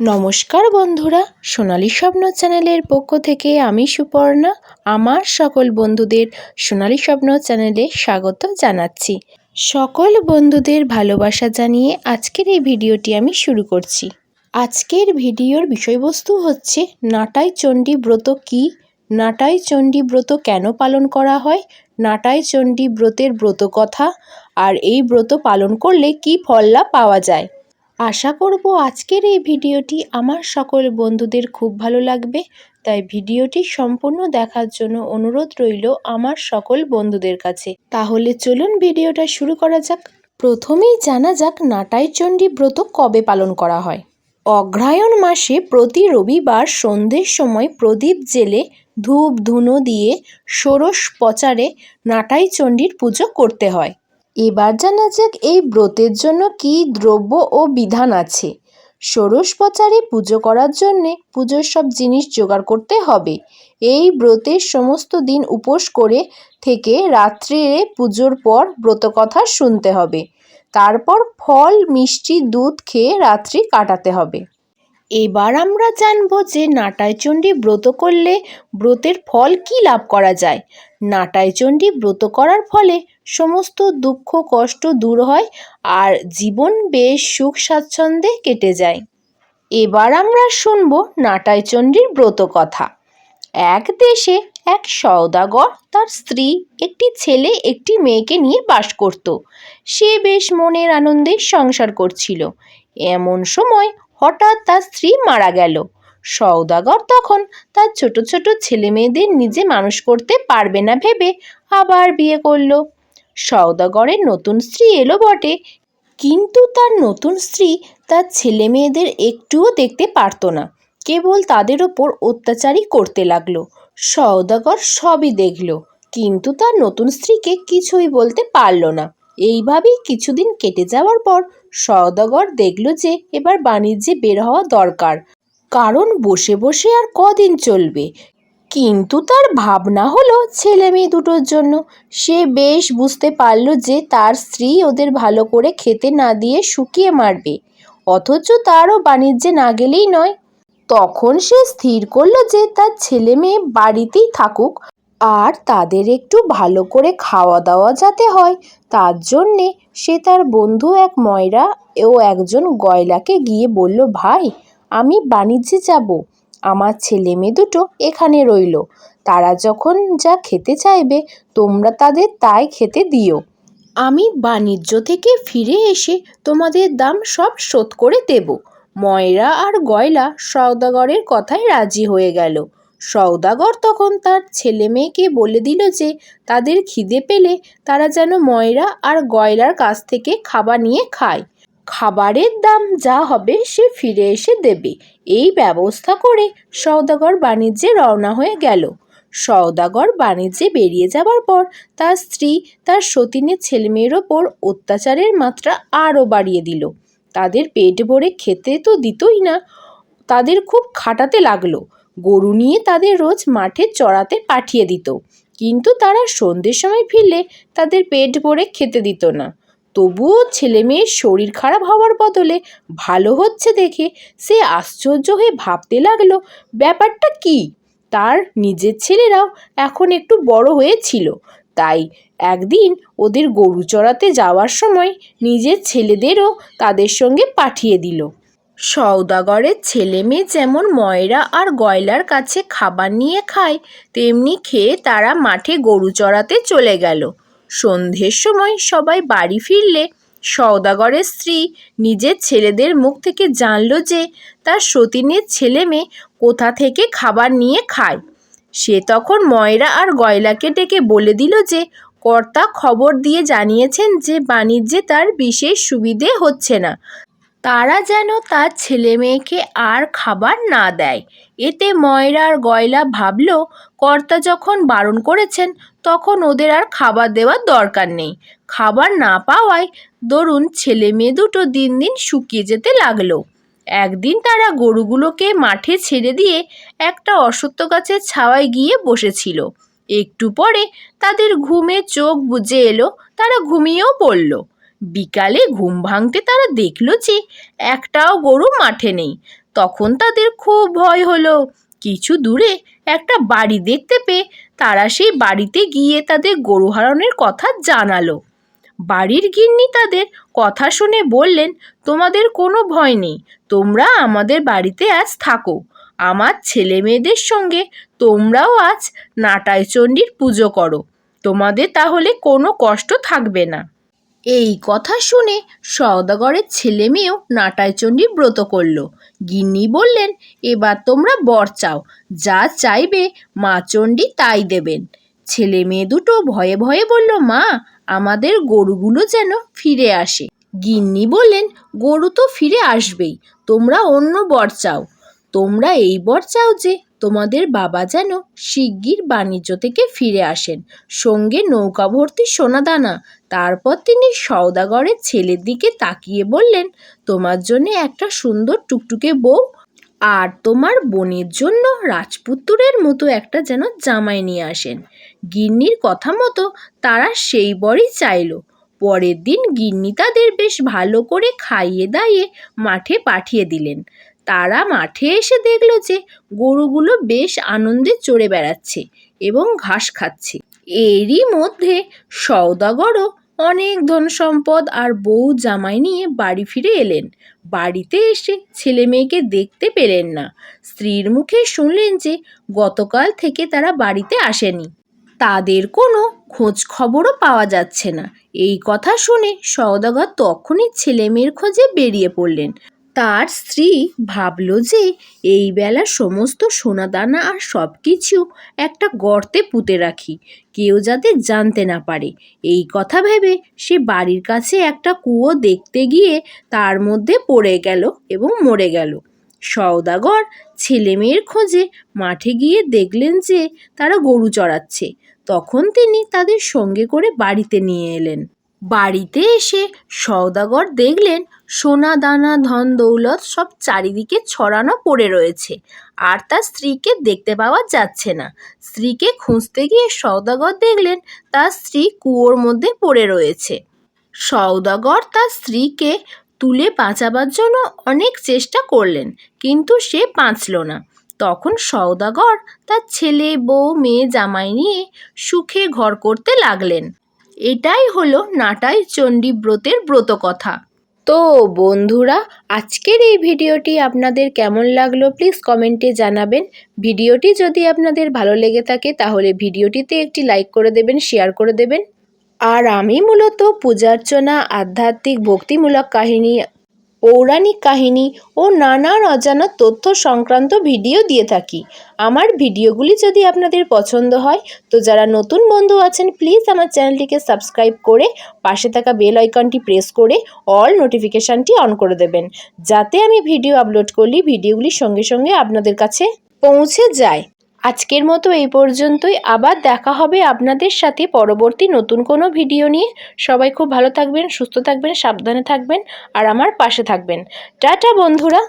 নমস্কার বন্ধুরা, সোনালী স্বপ্ন চ্যানেলের পক্ষ থেকে আমি সুপর্ণা, আমার সকল বন্ধুদের সোনালী স্বপ্ন চ্যানেলে স্বাগত জানাচ্ছি। সকল বন্ধুদের ভালোবাসা জানিয়ে আজকের এই ভিডিওটি আমি শুরু করছি। আজকের ভিডিওর বিষয়বস্তু হচ্ছে, নাটাই চণ্ডী ব্রত কী? নাটাই চণ্ডী ব্রত কেন পালন করা হয়? নাটাই চণ্ডী ব্রতের ব্রত কথা? আর এই ব্রত পালন করলে কী ফল লাভ পাওয়া যায়? আশা করব আজকের এই ভিডিওটি আমার সকল বন্ধুদের খুব ভালো লাগবে, তাই ভিডিওটি সম্পূর্ণ দেখার জন্য অনুরোধ রইল আমার সকল বন্ধুদের কাছে। তাহলে চলুন ভিডিওটা শুরু করা যাক। প্রথমেই জানা যাক নাটাই চণ্ডী ব্রত কবে পালন করা হয়। অগ্রহায়ণ মাসে প্রতি রবিবার সন্ধ্যের সময় প্রদীপ জেলে ধূপ ধুনো দিয়ে ষোড়শ প্রচারে নাটাই চণ্ডীর পুজো করতে হয়। এবার জানা যাক এই ব্রতের জন্য কী দ্রব্য ও বিধান আছে। ষোড়শ প্রচারে পুজো করার জন্যে পুজোর সব জিনিস জোগাড় করতে হবে। এই ব্রতের সমস্ত দিন উপোস করে থেকে রাত্রে পুজোর পর ব্রতকথা শুনতে হবে। তারপর ফল, মিষ্টি, দুধ খেয়ে রাত্রি কাটাতে হবে। এবার আমরা জানব যে নাটাই চণ্ডী ব্রত করলে ব্রতের ফল কী লাভ করা যায়। নাটাই চণ্ডী ব্রত করার ফলে সমস্ত দুঃখ, কষ্ট দূর হয় আর জীবন বেশ সুখ স্বাচ্ছন্দ্যে কেটে যায়। এবার আমরা শুনব নাটাই চণ্ডীর ব্রত কথা। এক দেশে এক সওদাগর তার স্ত্রী, একটি ছেলে, একটি মেয়েকে নিয়ে বাস করত। সে বেশ মনের আনন্দে সংসার করছিল। এমন সময় হঠাৎ তার স্ত্রী মারা গেল। সওদাগর তখন তার ছোট ছোট ছেলে মেয়েদের নিজে মানুষ করতে পারবে না ভেবে আবার বিয়ে করল। সওদাগরের নতুন স্ত্রী এলো বটে, কিন্তু তার নতুন স্ত্রী তার ছেলে মেয়েদের একটুও দেখতে পারতো না। কেবল তাদের ওপর অত্যাচারই করতে লাগল। সওদাগর সবই দেখল, কিন্তু তার নতুন স্ত্রীকে কিছুই বলতে পারল না। এইভাবেই কিছুদিন কেটে যাওয়ার পর সওদাগর দেখল যে এবার বাণিজ্যে বের হওয়া দরকার। কারণ বসে বসে আর কদিন চলবে। কিন্তু তার ভাবনা হলো ছেলে মেয়ে দুটোর জন্য। সে বেশ বুঝতে পারল যে তার স্ত্রী ওদের ভালো করে খেতে না দিয়ে শুকিয়ে মারবে। অথচ তারও বাণিজ্যে না গেলেই নয়। তখন সে স্থির করল যে তার ছেলে মেয়ে বাড়িতেই থাকুক। আর তাদের একটু ভালো করে খাওয়া দাওয়া যাতে হয়, তার জন্যে সে তার বন্ধু এক ময়রা ও একজন গয়লাকে গিয়ে বলল, ভাই, আমি বাণিজ্যে যাব। আমার ছেলে মেয়ে দুটো এখানে রইল। তারা যখন যা খেতে চাইবে, তোমরা তাদের তাই খেতে দিও। আমি বাণিজ্য থেকে ফিরে এসে তোমাদের দাম সব শোধ করে দেব। ময়রা আর গয়লা সওদাগরের কথায় রাজি হয়ে গেল। সওদাগর তখন তার ছেলে মেয়েকে বলে দিল যে তাদের খিদে পেলে তারা যেন ময়রা আর গয়লার কাছ থেকে খাবার নিয়ে খায়। খাবারের দাম যা হবে সে ফিরে এসে দেবে। এই ব্যবস্থা করে সওদাগর বাণিজ্যে রওনা হয়ে গেল। সওদাগর বাণিজ্যে বেরিয়ে যাবার পর তার স্ত্রী, তার সতীনের ছেলেমেয়ের ওপর অত্যাচারের মাত্রা আরও বাড়িয়ে দিল। তাদের পেট ভরে খেতে তো দিতই না, তাদের খুব খাটাতে লাগল। গরু নিয়ে তাদের রোজ মাঠে চড়াতে পাঠিয়ে দিত। কিন্তু তারা সন্ধ্যের সময় ফিরলে তাদের পেট ভরে খেতে দিত না। তবুও ছেলে মেয়ের শরীর খারাপ হওয়ার বদলে ভালো হচ্ছে দেখে সে আশ্চর্য হয়ে ভাবতে লাগল, ব্যাপারটা কি? তার নিজের ছেলেরাও এখন একটু বড় হয়েছিল। তাই একদিন ওদের গরু চড়াতে যাওয়ার সময় নিজের ছেলেদেরও তাদের সঙ্গে পাঠিয়ে দিল। সওদাগরের ছেলে মেয়ে যেমন ময়রা আর গয়লার কাছে খাবার নিয়ে খায়, তেমনি খেয়ে তারা মাঠে গরু চড়াতে চলে গেল। সন্ধ্যের সময় সবাই বাড়ি ফিরলে সওদাগরের স্ত্রী নিজের ছেলেদের মুখ থেকে জানল যে তার সতীনের ছেলে মেয়ে কোথা থেকে খাবার নিয়ে খায়। সে তখন ময়রা আর গয়লাকে ডেকে বলে দিল যে, কর্তা খবর দিয়ে জানিয়েছেন যে বাণিজ্যে তার বিশেষ সুবিধে হচ্ছে না। তারা যেন তার ছেলে মেয়েকে আর খাবার না দেয়। এতে ময়রা আর গয়লা ভাবল, কর্তা যখন বারণ করেছেন, তখন ওদের আর খাবার দেওয়ার দরকার নেই। খাবার না পাওয়ায় দরুন ছেলে মেয়ে দুটো দিন দিন শুকিয়ে যেতে লাগল। একদিন তারা গরুগুলোকে মাঠে ছেড়ে দিয়ে একটা অসত্য গাছের ছাওয়ায় গিয়ে বসেছিল। একটু পরে তাদের ঘুমে চোখ বুজে এলো, তারা ঘুমিয়েও পড়ল। বিকালে ঘুম ভাঙতে তারা দেখল যে একটাও গরু মাঠে নেই। তখন তাদের খুব ভয় হলো। কিছু দূরে একটা বাড়ি দেখতে পেয়ে তারা সেই বাড়িতে গিয়ে তাদের গরু হারানোর কথা জানালো। বাড়ির গিন্নি তাদের কথা শুনে বললেন, তোমাদের কোনো ভয় নেই। তোমরা আমাদের বাড়িতে আজ থাকো। আমার ছেলে মেয়েদের সঙ্গে তোমরাও আজ নাটাই চণ্ডীর পুজো করো। তোমাদের তাহলে কোনো কষ্ট থাকবে না। এই কথা শুনে সওদাগরের ছেলে মেয়েও নাটাই চণ্ডী ব্রত করল। গিন্নি বললেন, এবার তোমরা বর চাও, যা চাইবে মা চণ্ডী তাই দেবেন। ছেলে মেয়ে দুটো ভয়ে ভয়ে বলল, মা, আমাদের গরুগুলো যেন ফিরে আসে। গিন্নি বললেন, গরু তো ফিরে আসবেই, তোমরা অন্য বর চাও। তোমরা এই বর চাও যে তোমাদের বাবা যেন শিগগির বাণিজ্য থেকে ফিরে আসেন। সঙ্গে নৌকা ভর্তি সোনাদানা। তারপর তিনি সওদাগরের ছেলের দিকে তাকিয়ে বললেন, তোমার জন্য একটা সুন্দর টুকটুকে বউ আর তোমার বোনের জন্য রাজপুত্রের মতো একটা যেন জামাই নিয়ে আসেন। গিন্নির কথা মতো তারা সেই বরই চাইলো। পরের দিন গিন্নি তাদের বেশ ভালো করে খাইয়ে দাইয়ে মাঠে পাঠিয়ে দিলেন। তারা মাঠে এসে দেখল যে গরুগুলো বেশ আনন্দে চড়ে বেড়াচ্ছে এবং ঘাস খাচ্ছে। এরই মধ্যে সওদাগরও অনেক ধন সম্পদ আর বউ জামাই নিয়ে বাড়ি ফিরে এলেন। বাড়িতে এসে ছেলে মেয়েকে দেখতে পেলেন না। স্ত্রীর মুখে শুনলেন যে গতকাল থেকে তারা বাড়িতে আসেনি। তাদের কোনো খোঁজ খবরও পাওয়া যাচ্ছে না। এই কথা শুনে সওদাগর তখনই ছেলে মেয়ের খোঁজে বেরিয়ে পড়লেন। তার স্ত্রী ভাবল যে এই বেলা সমস্ত সোনাদানা আর সব কিছু একটা গর্তে পুঁতে রাখি। কেউ যাতে জানতে না পারে। এই কথা ভেবে সে বাড়ির কাছে একটা কুয়ো দেখতে গিয়ে তার মধ্যে পড়ে গেল এবং মরে গেল। সওদাগর ছেলে মেয়ের খোঁজে মাঠে গিয়ে দেখলেন যে তারা গরু চড়াচ্ছে। তখন তিনি তাদের সঙ্গে করে বাড়িতে নিয়ে এলেন। বাড়িতে এসে সওদাগর দেখলেন সোনা, দানা, ধন, দৌলত সব চারিদিকে ছড়ানো পড়ে রয়েছে। আর তার স্ত্রীকে দেখতে পাওয়া যাচ্ছে না। স্ত্রীকে খুঁজতে গিয়ে সওদাগর দেখলেন তার স্ত্রী কুয়োর মধ্যে পড়ে রয়েছে। সওদাগর তার স্ত্রীকে তুলে বাঁচাবার জন্য অনেক চেষ্টা করলেন, কিন্তু সে বাঁচল না। তখন সওদাগর তার ছেলে, বউ, মেয়ে, জামাই নিয়ে সুখে ঘর করতে লাগলেন। এটাই হলো নাটাই চণ্ডী ব্রতের ব্রত কথা তো বন্ধুরা, আজকের এই ভিডিওটি আপনাদের কেমন লাগল প্লিজ কমেন্টে জানাবেন। ভিডিওটি যদি আপনাদের ভালো লেগে থাকে তাহলে ভিডিওটিতে একটি লাইক করে দেবেন, শেয়ার করে দেবেন। আর আমি মূলত পূজার্চনা আধ্যাত্মিক ভক্তিমূলক কাহিনী পৌরাণিক কাহিনী ও নানান অজানা তথ্য সংক্রান্ত ভিডিও দিয়ে থাকি। আমার ভিডিওগুলি যদি আপনাদের পছন্দ হয়, তো যারা নতুন বন্ধু আছেন প্লিজ আমার চ্যানেলটিকে সাবস্ক্রাইব করে পাশে থাকা বেল আইকনটি প্রেস করে অল নোটিফিকেশানটি অন করে দেবেন, যাতে আমি ভিডিও আপলোড করলে ভিডিওগুলি সঙ্গে সঙ্গে আপনাদের কাছে পৌঁছে যায়। আজকের মতো এই পর্যন্তই। আবার দেখা হবে আপনাদের সাথে পরবর্তী নতুন কোনো ভিডিও নিয়ে। সবাই খুব ভালো থাকবেন, সুস্থ থাকবেন, সাবধানে থাকবেন, আর আমার পাশে থাকবেন। টাটা বন্ধুরা।